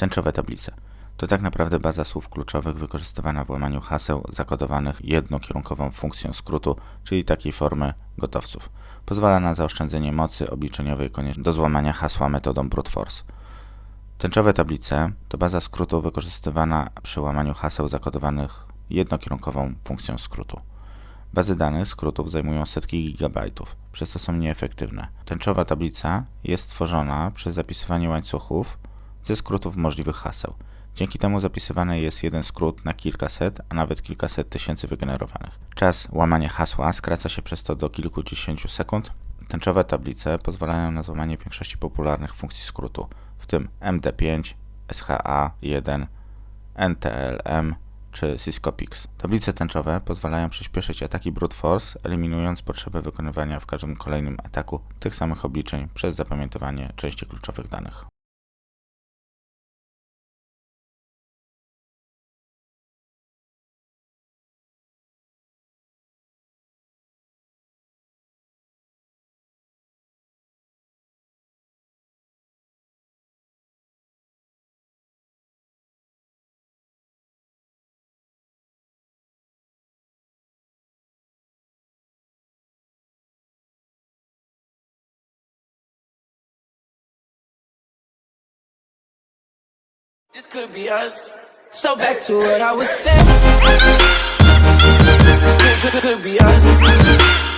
Tęczowe tablice. To tak naprawdę baza słów kluczowych wykorzystywana w łamaniu haseł zakodowanych jednokierunkową funkcją skrótu, czyli takiej formy gotowców. Pozwala na zaoszczędzenie mocy obliczeniowej koniecznej do złamania hasła metodą brute force. Tęczowe tablice to baza skrótu wykorzystywana przy łamaniu haseł zakodowanych jednokierunkową funkcją skrótu. Bazy danych skrótów zajmują setki gigabajtów, przez to są nieefektywne. Tęczowa tablica jest stworzona przez zapisywanie łańcuchów ze skrótów możliwych haseł. Dzięki temu zapisywany jest jeden skrót na kilkaset, a nawet kilkaset tysięcy wygenerowanych. Czas łamania hasła skraca się przez to do kilkudziesięciu sekund. Tęczowe tablice pozwalają na złamanie większości popularnych funkcji skrótu, w tym MD5, SHA1, NTLM czy Syscopix. Tablice tęczowe pozwalają przyspieszyć ataki brute force, eliminując potrzebę wykonywania w każdym kolejnym ataku tych samych obliczeń przez zapamiętywanie części kluczowych danych. This could be us. So back to what I was saying. Could, could, us. Be us.